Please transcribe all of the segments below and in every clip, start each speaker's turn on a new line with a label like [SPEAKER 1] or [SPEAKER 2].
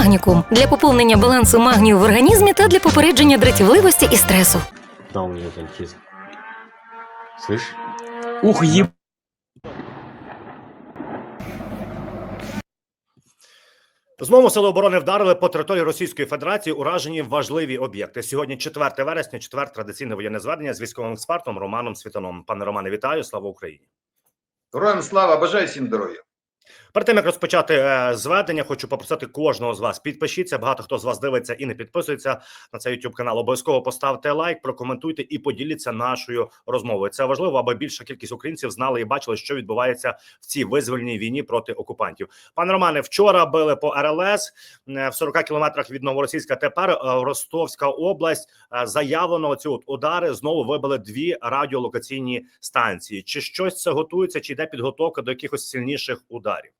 [SPEAKER 1] Магнікум для поповнення балансу магнію в організмі та для попередження дратівливості і стресу.
[SPEAKER 2] Да, у меня. Слышь?
[SPEAKER 3] Ух, еб...
[SPEAKER 4] Знову сили оборони вдарили по території Російської Федерації уражені важливі об'єкти. Сьогодні 4 вересня, четвер традиційне воєнне зведення з військовим експертом Романом Світаном. Пане Романе, вітаю! Слава Україні!
[SPEAKER 5] Героям слава, бажаю всім здоров'я.
[SPEAKER 4] Перед тим як розпочати е, зведення, хочу попросити кожного з вас. Підпишіться. Багато хто з вас дивиться і не підписується на цей YouTube канал. Обов'язково поставте лайк, прокоментуйте і поділіться нашою розмовою. Це важливо, аби більша кількість українців знали і бачили, що відбувається в цій визвольній війні проти окупантів. Пане Романе, вчора били по РЛС е, в 40 кілометрах від Новоросійська. Тепер е, Ростовська область заявлено ці от удари знову вибили дві радіолокаційні станції. Чи щось це готується, чи йде підготовка до якихось сильніших ударів?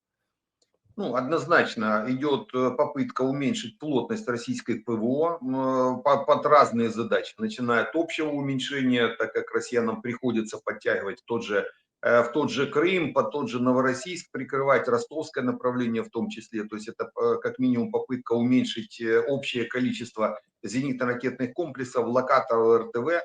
[SPEAKER 5] Ну, однозначно идет э, попытка уменьшить плотность российской ПВО э, по- под разные задачи, начиная от общего уменьшения, так как россиянам приходится подтягивать тот же, э, в тот же Крым, под тот же Новороссийск, прикрывать ростовское направление в том числе. То есть это как минимум попытка уменьшить общее количество зенитно-ракетных комплексов, локаторов РТВ,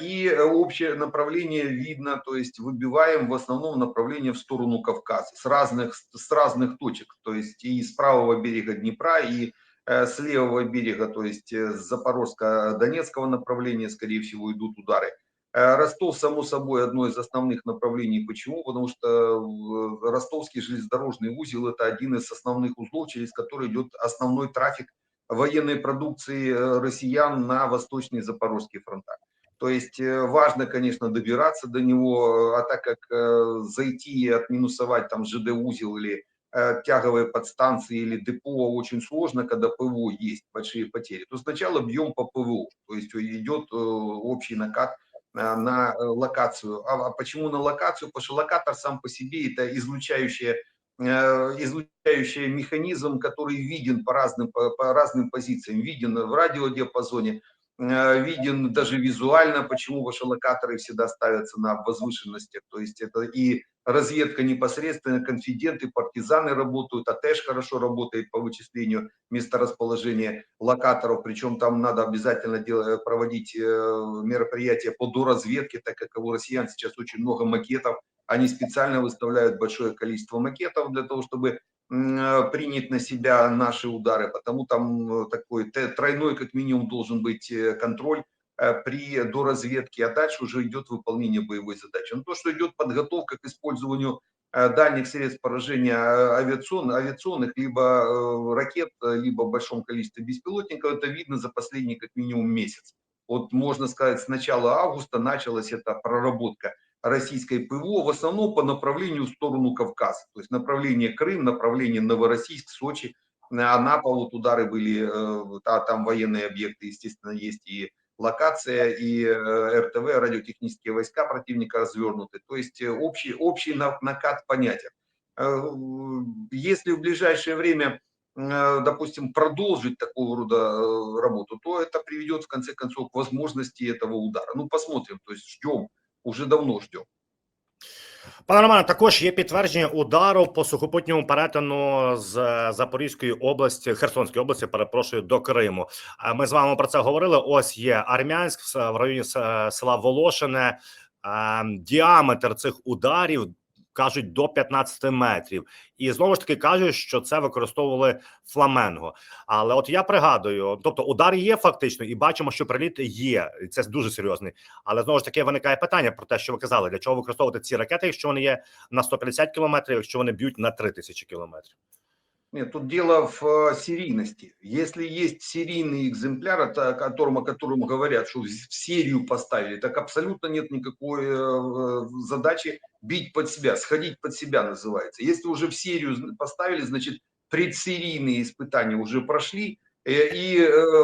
[SPEAKER 5] И э, общее направление видно, то есть выбиваем в основном направление в сторону Кавказа с разных, с разных точек, то есть и с правого берега Днепра, и э, с левого берега, то есть э, с Запорожско-Донецкого направления, скорее всего, идут удары. Э, Ростов, само собой, одно из основных направлений. Почему? Потому что э, Ростовский железнодорожный узел – это один из основных узлов, через который идет основной трафик военной продукции э, россиян на восточные запорожские фронта. То есть э, важно, конечно, добираться до него, а так как э, зайти и отминусовать там ЖД-узел или э, тяговые подстанции или депо очень сложно, когда ПВО есть большие потери, то сначала бьем по ПВО, то есть идет общий накат на локацию. А, а почему на локацию? Потому что локатор сам по себе это излучающая излучающий механизм, который виден по разным, по, разным позициям, виден в радиодиапазоне, виден даже визуально, почему ваши локаторы всегда ставятся на возвышенностях. То есть это и разведка непосредственно, конфиденты, партизаны работают, АТЭШ хорошо работает по вычислению месторасположения локаторов, причем там надо обязательно делать, проводить э, мероприятия по доразведке, так как у россиян сейчас очень много макетов, они специально выставляют большое количество макетов для того, чтобы э, принять на себя наши удары, потому там э, такой тройной как минимум должен быть э, контроль э, при доразведке, а дальше уже идет выполнение боевой задачи. Но то, что идет подготовка к использованию э, дальних средств поражения э, авиацион- авиационных, либо э, ракет, э, либо в большом количестве беспилотников, это видно за последний как минимум месяц. Вот можно сказать, с начала августа началась эта проработка российской ПВО, в основном по направлению в сторону Кавказа. То есть направление Крым, направление Новороссийск, Сочи, э, Анапа, вот удары были, э, та- там военные объекты, естественно, есть и локация, и э, РТВ, радиотехнические войска противника развернуты. То есть э, общий, общий на- накат понятен. Э, Если в ближайшее время э, допустим, продолжить такого рода э, работу, то это приведет в конце концов к возможности этого удара. Ну, посмотрим, то есть ждем, уже давно ждем.
[SPEAKER 4] Пане Романе, також є підтвердження удару по сухопутньому перетину з Запорізької області, Херсонської області, перепрошую, до Криму. Ми з вами про це говорили. Ось є Армянськ в районі села Волошине. Е, Діаметр цих ударів кажуть до 15 метрів, і знову ж таки кажуть, що це використовували фламенго. Але от я пригадую, тобто удар є фактично, і бачимо, що приліт є. і Це дуже серйозний. Але знову ж таки виникає питання про те, що ви казали, для чого використовувати ці ракети, якщо вони є на 150 кілометрів, якщо вони б'ють на 3000 кілометрів.
[SPEAKER 5] Нет, тут дело в э, серийности. Если есть серийный экземпляр, о котором, о котором говорят, что в серию поставили, так абсолютно нет никакой э, задачи бить под себя, сходить под себя называется. Если уже в серию поставили, значит предсерийные испытания уже прошли, э, и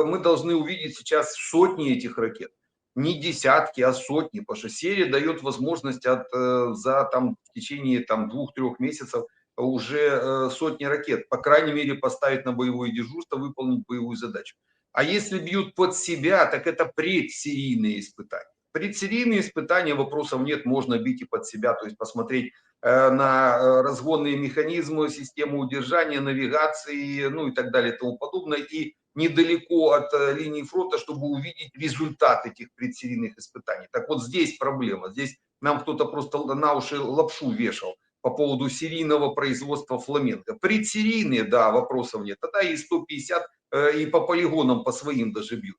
[SPEAKER 5] мы должны увидеть сейчас сотни этих ракет. Не десятки, а сотни, потому что серия дает возможность от, за там, в течение там, двух-трех месяцев уже э, сотни ракет, по крайней мере, поставить на боевое дежурство, выполнить боевую задачу. А если бьют под себя, так это предсерийные испытания. Предсерийные испытания, вопросов нет, можно бить и под себя, то есть посмотреть э, на э, разгонные механизмы, систему удержания, навигации, ну и так далее и тому подобное. И недалеко от линии фронта, чтобы увидеть результат этих предсерийных испытаний. Так вот здесь проблема. Здесь нам кто-то просто на уши лапшу вешал по поводу серийного производства фламенко. Предсерийные, да, вопросов нет. Тогда и 150, э, и по полигонам, по своим даже бьют.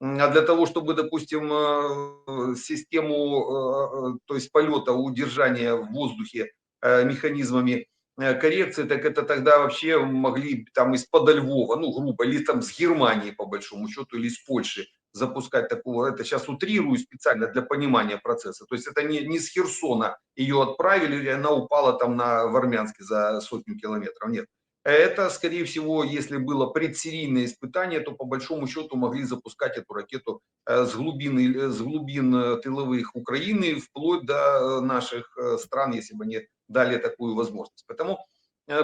[SPEAKER 5] А для того, чтобы, допустим, э, систему, э, то есть полета, удержания в воздухе механизмами коррекции, так это тогда вообще могли там из-под Львова, ну, грубо, или там с Германии, по большому счету, или с Польши запускать такого. Это сейчас утрирую специально для понимания процесса. То есть это не, не с Херсона ее отправили, и она упала там на в Армянске за сотню километров. Нет. Это, скорее всего, если было предсерийное испытание, то по большому счету могли запускать эту ракету э, с глубин, с глубин э, тыловых Украины вплоть до э, наших стран, если бы они дали такую возможность. Поэтому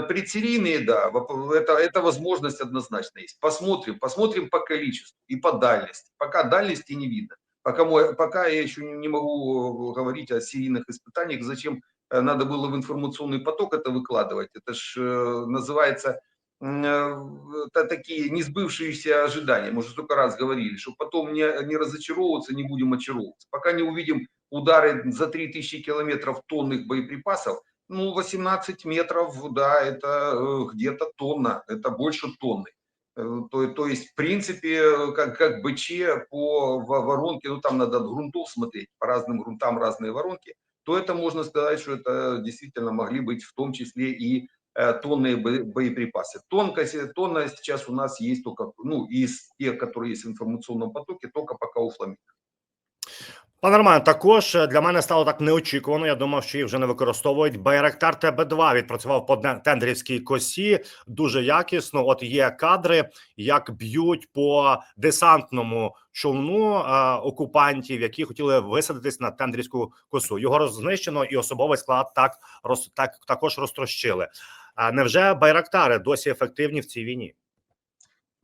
[SPEAKER 5] предсерийные, да, это, это возможность однозначно есть. Посмотрим, посмотрим по количеству и по дальности. Пока дальности не видно. Пока, мой, пока я еще не могу э, говорить о серийных испытаниях, зачем э, надо было в информационный поток это выкладывать. Это ж э, называется э, это такие несбывшиеся ожидания. Мы уже столько раз говорили, что потом не, не разочаровываться, не будем очаровываться. Пока не увидим удары за 3000 километров тонных боеприпасов, ну, 18 метров, да, это э, где-то тонна, это больше тонны. Э, То, то есть, в принципе, э, как, как БЧ по во- воронке, ну там надо грунтов смотреть, по разным грунтам разные воронки, то это можно сказать, что это действительно могли быть в том числе и тонные бо- боеприпасы. Тонкость, тонна сейчас у нас есть только, ну, из тех, которые есть в информационном потоке, только пока у Фламинго.
[SPEAKER 4] Пане Романе, також е, для мене стало так неочікувано. Я думав, що їх вже не використовують. Байрактар ТБ2 відпрацював по тендерівській косі дуже якісно. От є кадри, як б'ють по десантному човну е, окупантів, які хотіли висадитись на тендерівську косу. Його рознищено, і особовий склад так роз так також розтрощили. А невже байрактари досі ефективні в цій війні?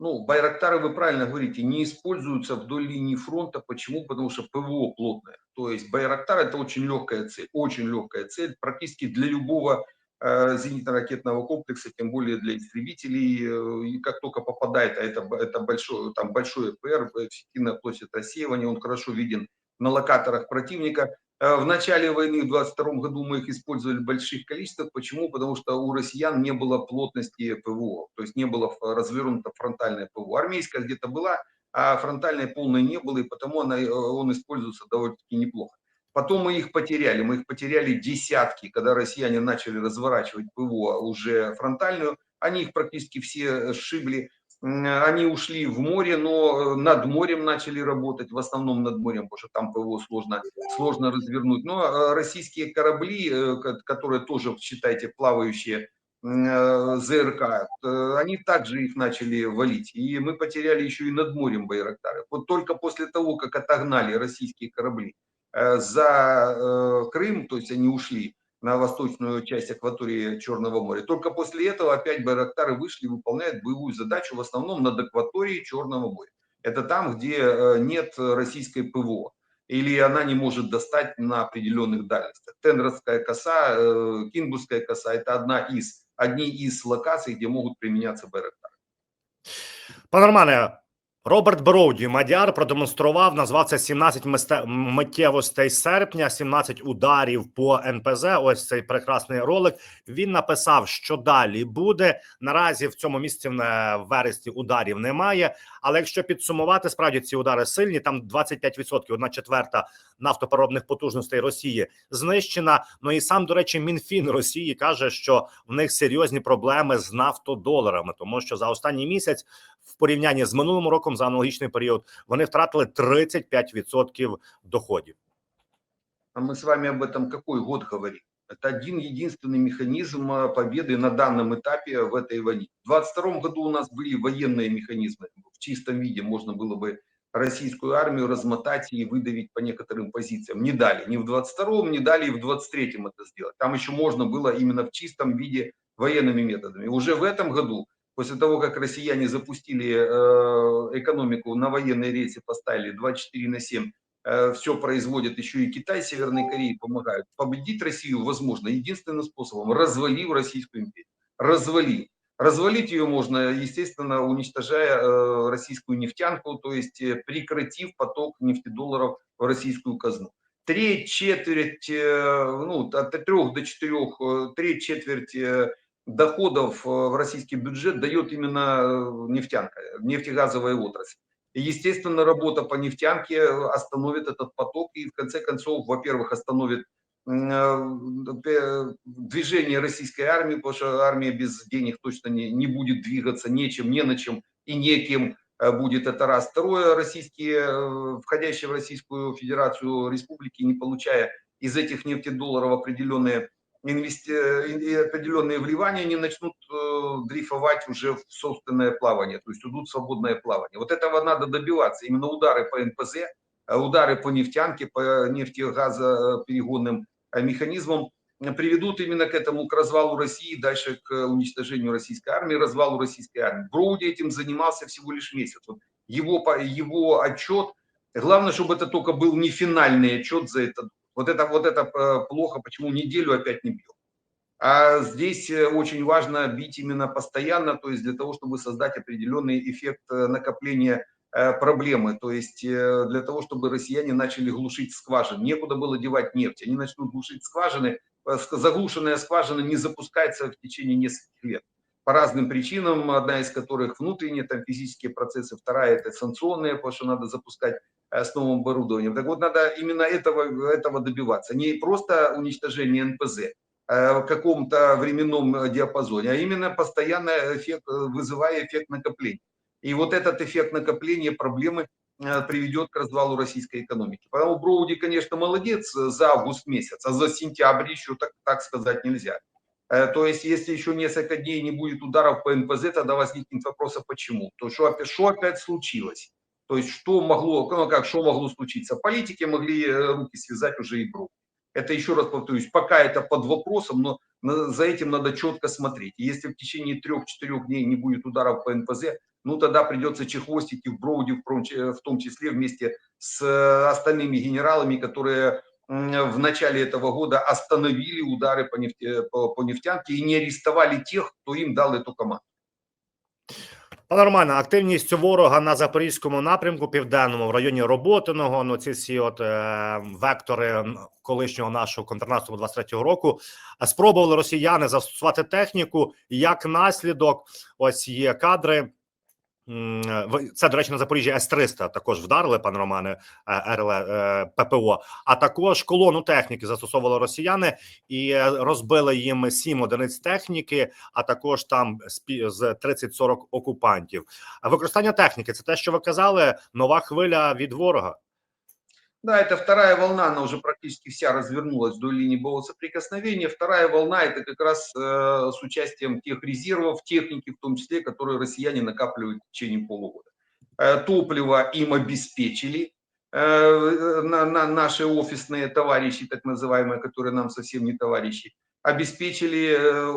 [SPEAKER 5] Ну, Байрактары, вы правильно говорите, не используются вдоль линии фронта. Почему? Потому что ПВО плотное. То есть Байрактар это очень легкая цель, очень легкая цель, практически для любого э, зенитно-ракетного комплекса, тем более для истребителей. э, и как только попадает, а это, это большой, там большой ПР, эффективная площадь рассеивания, он хорошо виден на локаторах противника. Э, В начале войны, в 22 году, мы их использовали в больших количествах. Почему? Потому что у россиян не было плотности ПВО, то есть не было развернуто фронтальное ПВО. Армейская где-то была, а фронтальной полной не было, и потому она, э, он используется довольно-таки неплохо. Потом мы их потеряли, мы их потеряли десятки, когда россияне начали разворачивать ПВО уже фронтальную, они их практически все сшибли, они ушли в море, но э, над морем начали работать, в основном над морем, потому что там ПВО сложно, сложно развернуть. Но э, российские корабли, э, ко- которые тоже, считайте, плавающие ЗРК, они также их начали валить. И мы потеряли еще и над морем Байрактары. Вот только после того, как отогнали российские корабли за Крым, то есть они ушли на восточную часть акватории Черного моря. Только после этого опять Байрактары вышли и выполняют боевую задачу в основном над акваторией Черного моря. Это там, где э, нет российской ПВО или она не может достать на определенных дальностях. Тендерская коса, э, Кинбургская коса – это одна из, одни из локаций, где могут применяться Байрактары.
[SPEAKER 4] Пане Романе, Роберт Броуді, Мадяр, продемонстрував, назвав це 17 мисте- миттєвостей серпня, 17 ударів по НПЗ. Ось цей прекрасний ролик. Він написав, що далі буде. Наразі в цьому місці в вересні ударів немає. Але якщо підсумувати, справді ці удари сильні. Там 25%, одна четверта нафтопереробних потужностей Росії знищена. Ну і сам, до речі, Мінфін Росії каже, що в них серйозні проблеми з нафтодоларами, тому що за останній місяць, в порівнянні з минулим роком, за аналогічний період, вони втратили 35% доходів.
[SPEAKER 5] А мы с вами об этом какой год говорим? Это один единственный механизм э, победы на данном этапе в этой войне. В 22 году у нас были военные механизмы. В чистом виде можно было бы российскую армию размотать и выдавить по некоторым позициям. Не дали. Ни в 22-м, не дали и в 23-м это сделать. Там еще можно было именно в чистом виде военными методами. Уже в этом году, после того, как россияне запустили э, экономику на военные рейсы, поставили 24 на 7 все производит, еще и Китай, Северной Кореи помогают. Победить Россию возможно единственным способом, развалив Российскую империю. Развалив. Развалить ее можно, естественно, уничтожая э, российскую нефтянку, то есть э, прекратив поток нефтедолларов в российскую казну. Треть, четверть, э, ну, от трех до четырех, э, треть, четверть э, доходов э, в российский бюджет дает именно э, нефтянка, нефтегазовая отрасль. Естественно, работа по нефтянке остановит этот поток и, в конце концов, во-первых, остановит Э, движение российской армии, потому что армия без денег точно не, не будет двигаться, нечем, не на чем и неким э, будет это раз. Второе, российские, э, входящие в Российскую Федерацию республики, не получая из этих нефтедолларов определенные инвести... определенные вливания, они начнут дрейфовать уже в собственное плавание, то есть уйдут в свободное плавание. Вот этого надо добиваться. Именно удары по НПЗ, удары по нефтянке, по нефтегазоперегонным Э, механизмом э, приведут именно к этому, к развалу России, дальше к уничтожению российской армии, развалу российской армии. Броуди этим занимался всего лишь месяц. Вот его, его отчет, главное, чтобы это только был не финальный отчет за это. Вот это, вот это э, плохо, почему неделю опять не бьет. А здесь очень важно бить именно постоянно, то есть для того, чтобы создать определенный эффект накопления Э, проблемы, то есть э, для того, чтобы россияне начали глушить скважины. Некуда было девать нефть, они начнут глушить скважины, э, заглушенная скважина не запускается в течение нескольких лет. По разным причинам, одна из которых внутренние, там физические процессы, вторая это санкционные, потому что надо запускать с новым оборудованием. Так вот, надо именно этого, этого добиваться. Не просто уничтожение НПЗ, в каком-то временном диапазоне, а именно постоянно эффект, вызывая эффект накопления. И вот этот эффект накопления проблемы э, приведет к развалу российской экономики. Поэтому Броуди, конечно, молодец за август месяц, а за сентябрь еще так, так сказать нельзя. Э, то есть, если еще несколько дней не будет ударов по НПЗ, тогда возникнет вопрос, а почему? То что что опять случилось? То есть, что могло, ну как, что могло случиться? Политики могли э, руки связать уже и Броуди. Это еще раз повторюсь, пока это под вопросом, но за этим надо четко смотреть. Если в течение трех-четырех дней не будет ударов по НПЗ, ну тогда придется чехвостить и в Броуди в том числе вместе с э, остальными генералами, которые в начале этого года остановили удары по, нефте, по, по нефтянке и не арестовали тех, кто им дал эту команду.
[SPEAKER 4] Пане Романе, активність ворога на запорізькому напрямку, південному в районі Роботиного. Ну ці всі от е, вектори колишнього нашого контрнаступу 23-го року. Спробували росіяни застосувати техніку. Як наслідок, ось є кадри. Це, до речі, на Запоріжжі С-300 також вдарили, пан Романе, е, РЛ е, ППО. А також колону техніки застосовували росіяни і розбили їм сім одиниць техніки, а також там з 30-40 окупантів. Використання техніки це те, що ви казали, нова хвиля від ворога.
[SPEAKER 5] Да, это вторая волна, она уже практически вся развернулась до линии боевого соприкосновения. Вторая волна это как раз э, с участием тех резервов, техники в том числе, которые россияне накапливают в течение полугода. Э, топливо им обеспечили э, на, на наши офисные товарищи, так называемые, которые нам совсем не товарищи обеспечили э, э,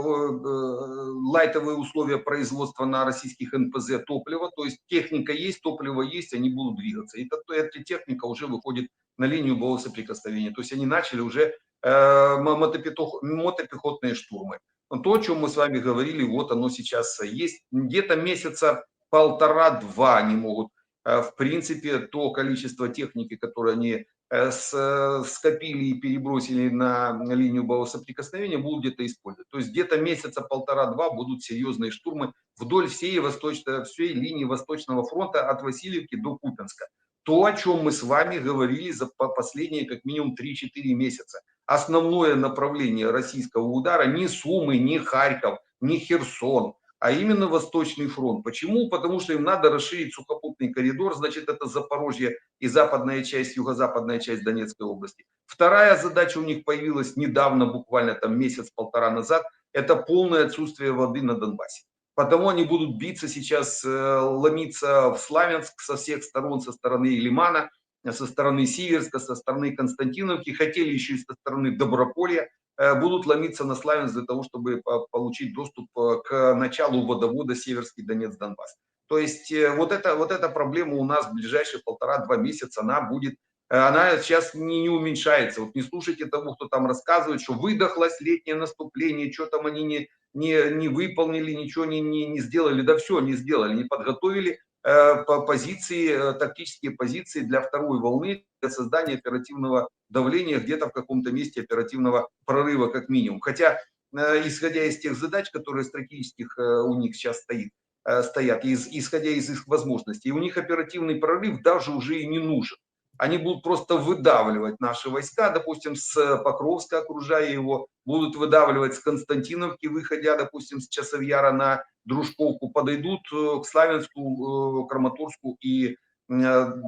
[SPEAKER 5] лайтовые условия производства на российских НПЗ топлива, то есть техника есть, топливо есть, они будут двигаться. И эта техника уже выходит на линию боевого соприкосновения, то есть они начали уже э, мотопехотные штурмы. То, о чем мы с вами говорили, вот оно сейчас есть. Где-то месяца полтора-два они могут, в принципе, то количество техники, которое они скопили и перебросили на линию боевого соприкосновения, будут где-то использовать. То есть где-то месяца полтора-два будут серьезные штурмы вдоль всей, восточной, всей линии Восточного фронта от Васильевки до Купенска. То, о чем мы с вами говорили за последние как минимум 3-4 месяца. Основное направление российского удара не Сумы, не Харьков, не Херсон, а именно Восточный фронт. Почему? Потому что им надо расширить сухопутный коридор, значит, это Запорожье и западная часть, юго-западная часть Донецкой области. Вторая задача у них появилась недавно, буквально там месяц-полтора назад, это полное отсутствие воды на Донбассе. Потому они будут биться сейчас, э, ломиться в Славянск со всех сторон, со стороны Лимана, со стороны Сиверска, со стороны Константиновки, хотели еще и со стороны Доброполья, будут ломиться на Славянск для того, чтобы получить доступ э, к началу водовода Северский Донец-Донбасс. То есть э, вот, это, вот эта проблема у нас в ближайшие полтора-два месяца, она будет э, она сейчас не, не уменьшается. Вот не слушайте того, кто там рассказывает, что выдохлось летнее наступление, что там они не, не, не выполнили, ничего не, не, не сделали. Да все не сделали, не подготовили э, по позиции, э, тактические позиции для второй волны, для создания оперативного давления где-то в каком-то месте оперативного прорыва как минимум. Хотя, э, исходя из тех задач, которые стратегических э, у них сейчас стоит, э, стоят, из, исходя из их возможностей, у них оперативный прорыв даже уже и не нужен. Они будут просто выдавливать наши войска, допустим, с Покровска, окружая его, будут выдавливать с Константиновки, выходя, допустим, с Часовьяра на Дружковку, подойдут к Славянску, Краматорску и э,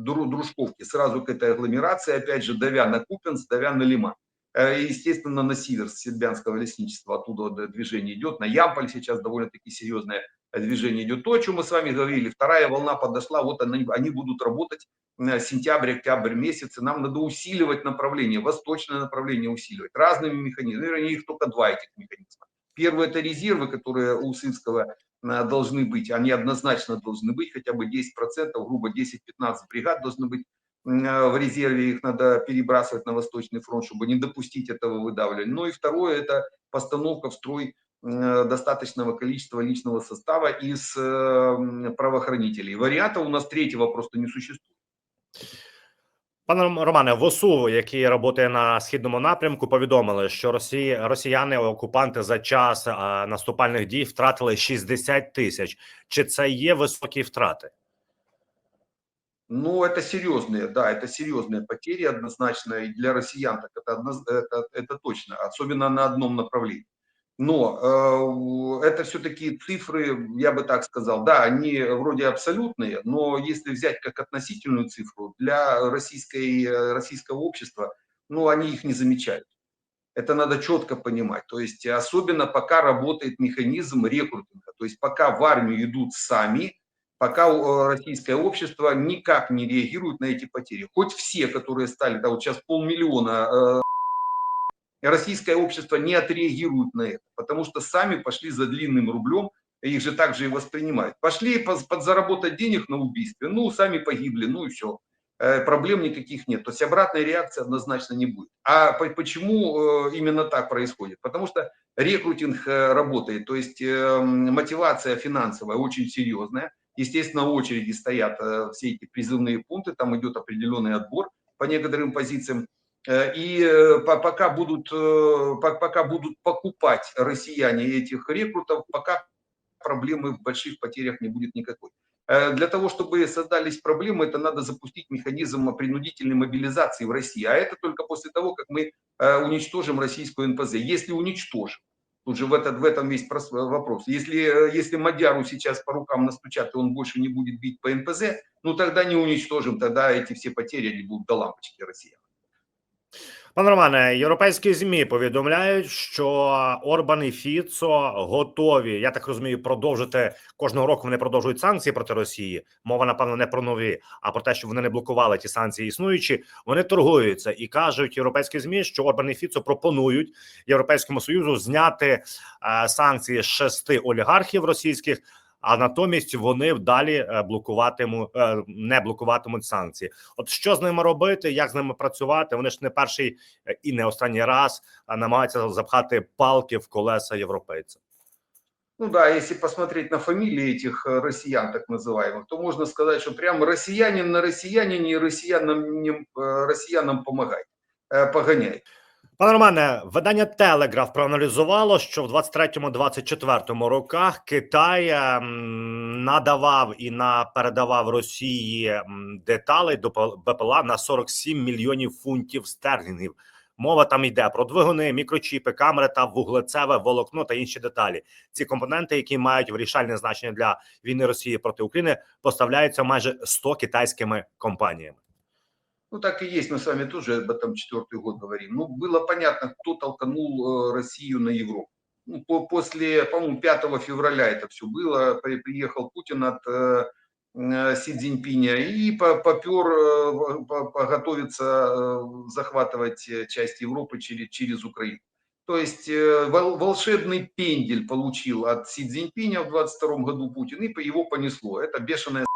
[SPEAKER 5] Дру- Дружковке, сразу к этой агломерации, опять же, давя на Купенск, давя на Лиман. Э, Естественно, на север с Сербянского лесничества оттуда вот движение идет. На Ямполь сейчас довольно-таки серьезное движение идет. То, о чем мы с вами говорили, вторая волна подошла, вот они, они будут работать э, сентябрь, октябрь месяцы. Нам надо усиливать направление, восточное направление усиливать разными механизмами. Вернее, их только два этих механизма. Первый это резервы, которые у Сынского э, должны быть, они однозначно должны быть, хотя бы 10%, грубо 10-15 бригад должны быть э, в резерве, их надо перебрасывать на Восточный фронт, чтобы не допустить этого выдавливания. Ну и второе, это постановка в строй э, достаточного количества личного состава из э, правоохранителей. Варианта у нас третьего просто не существует.
[SPEAKER 4] Пане Романе, ВОСУ, який працює на східному напрямку, повідомили, що Росії, росіяни, окупанти за час а, наступальних дій втратили 60 тисяч. Чи це є високі втрати?
[SPEAKER 5] Ну, это серьезные, да, это серьезные потери однозначно, и для россиян так это, одноз- это, это точно, особенно на одном направлении. Но э, это все-таки цифры, я бы так сказал, да, они вроде абсолютные, но если взять как относительную цифру, для российской, э, российского общества, ну, они их не замечают. Это надо четко понимать. То есть особенно пока работает механизм рекрутинга. То есть пока в армию идут сами, пока э, российское общество никак не реагирует на эти потери. Хоть все, которые стали, да, вот сейчас полмиллиона, э, российское общество не отреагирует на это, потому что сами пошли за длинным рублем, их же также и воспринимают. Пошли подзаработать денег на убийстве, ну, сами погибли, ну и все. Проблем никаких нет. То есть обратной реакции однозначно не будет. А по- почему э, именно так происходит? Потому что рекрутинг э, работает, то есть э, мотивация финансовая очень серьезная. Естественно, в очереди стоят э, все эти призывные пункты, там идет определенный отбор по некоторым позициям. Э, И э, по- пока будут, э, по- пока будут покупать россияне этих рекрутов, пока проблемы в больших потерях не будет никакой. Для того, чтобы создались проблемы, это надо запустить механизм принудительной мобилизации в России. А это только после того, как мы уничтожим российскую НПЗ. Если уничтожим, тут же в, этот, в этом весь прос- вопрос. Если, если Мадяру сейчас по рукам настучат, и он больше не будет бить по НПЗ, ну тогда не уничтожим, тогда эти все потери будут до лампочки россиян.
[SPEAKER 4] Пане Романе, європейські змі повідомляють, що Орбан і Фіцо готові. Я так розумію, продовжити кожного року. Вони продовжують санкції проти Росії. Мова напевно не про нові, а про те, що вони не блокували ті санкції існуючі. Вони торгуються і кажуть європейські змі, що Орбан і Фіцо пропонують європейському союзу зняти е, санкції з шести олігархів російських А натомість вони далі е, блокуватимуть е, не блокуватимуть санкції. От що з ними робити, як з ними працювати? Вони ж не перший е, і не останній раз а, намагаються запхати палки в колеса європейцям.
[SPEAKER 5] Ну да, если посмотреть на фамилии этих э, россиян, так называемых, то можно сказать, что прям россиянин на россиянине и россиянам, не- э, россиянам помогает, э, погоняет.
[SPEAKER 4] Пане Романе, видання Телеграф проаналізувало, що в 23-24 роках Китай ем, надавав і передавав Росії м, деталей до БПЛА на 47 мільйонів фунтів стерлінгів. Мова там йде про двигуни, мікрочіпи, камери та вуглецеве волокно та інші деталі. Ці компоненти, які мають вирішальне значення для війни Росії проти України, поставляються майже 100 китайськими компаніями.
[SPEAKER 5] Ну так и есть, мы с вами тоже об этом четвертый год говорим. Ну было понятно, кто толканул э, Россию на Европу. Ну, по- после, по-моему, 5 февраля это все было. При- Приехал Путин от э, э, Си Цзиньпиня и по- попер э, э, захватывать часть Европы через, через Украину. То есть вол- волшебный пендель получил от Си Цзиньпиня в 22 году Путин, и его понесло. Это бешеная.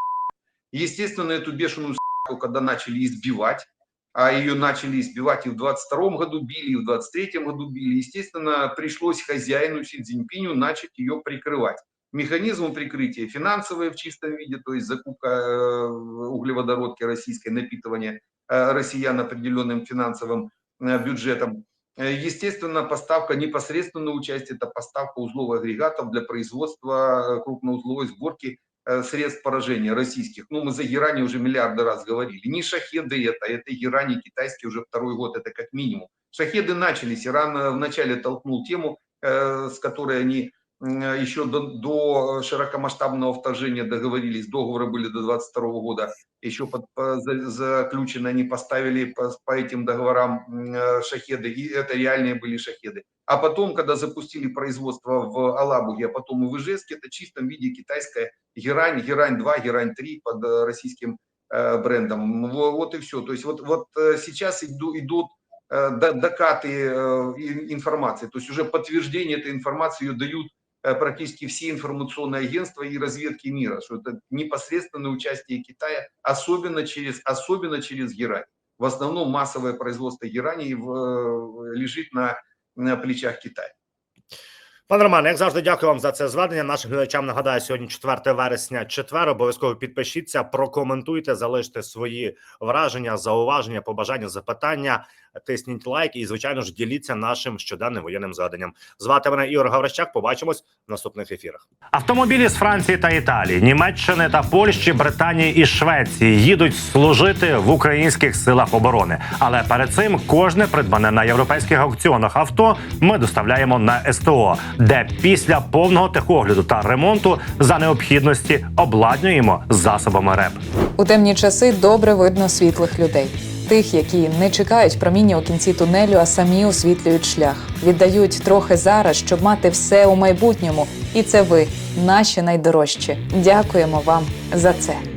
[SPEAKER 5] Естественно, эту бешеную с***, когда начали избивать, а ее начали избивать и в 22 году били, и в 23 году били. Естественно, пришлось хозяину Си Цзиньпиню начать ее прикрывать. Механизмы прикрытия финансовые в чистом виде, то есть закупка э, углеводородки российской, напитывание э, россиян определенным финансовым э, бюджетом. Естественно, поставка непосредственное участие, это поставка узлов агрегатов для производства крупноузловой сборки средств поражения российских. Ну, мы за Герани уже миллиарды раз говорили. Не шахеды это, это Герани китайские уже второй год, это как минимум. Шахеды начались, Иран э, вначале толкнул тему, э, с которой они э, еще до, до широкомасштабного вторжения договорились, договоры были до 22 года, еще под, по- за- заключены, они поставили по, по этим договорам э, шахеды, и это реальные были шахеды. А потом, когда запустили производство в Алабуге, а потом и в Ижевске, это чистом виде китайская Герань, Герань 2, Герань 3 под э, российским э, брендом. Во- Вот и все. То есть вот, вот э, сейчас иду- идут э, до- докаты э, информации, то есть уже подтверждение этой информации ее дают э, практически все информационные агентства и разведки мира, что это непосредственное участие Китая, особенно через, особенно через Герань. В основном массовое производство герани э, лежит на, на плечах Китая.
[SPEAKER 4] Пане Романе, як завжди, дякую вам за це зведення. Нашим глядачам нагадаю, сьогодні 4 вересня, четвер. Обов'язково підпишіться, прокоментуйте, залиште свої враження, зауваження, побажання, запитання. Тисніть лайк і, звичайно ж, діліться нашим щоденним воєнним зведенням. Звати мене Ігор Гаврищак. Побачимось в наступних ефірах.
[SPEAKER 3] Автомобілі з Франції та Італії, Німеччини та Польщі, Британії і Швеції їдуть служити в українських силах оборони. Але перед цим кожне придбане на європейських аукціонах авто ми доставляємо на СТО, де після повного техогляду та ремонту за необхідності обладнуємо засобами РЕП.
[SPEAKER 6] У темні часи добре видно світлих людей. Тих, які не чекають проміння у кінці тунелю, а самі освітлюють шлях, віддають трохи зараз, щоб мати все у майбутньому. І це ви, наші найдорожчі. Дякуємо вам за це.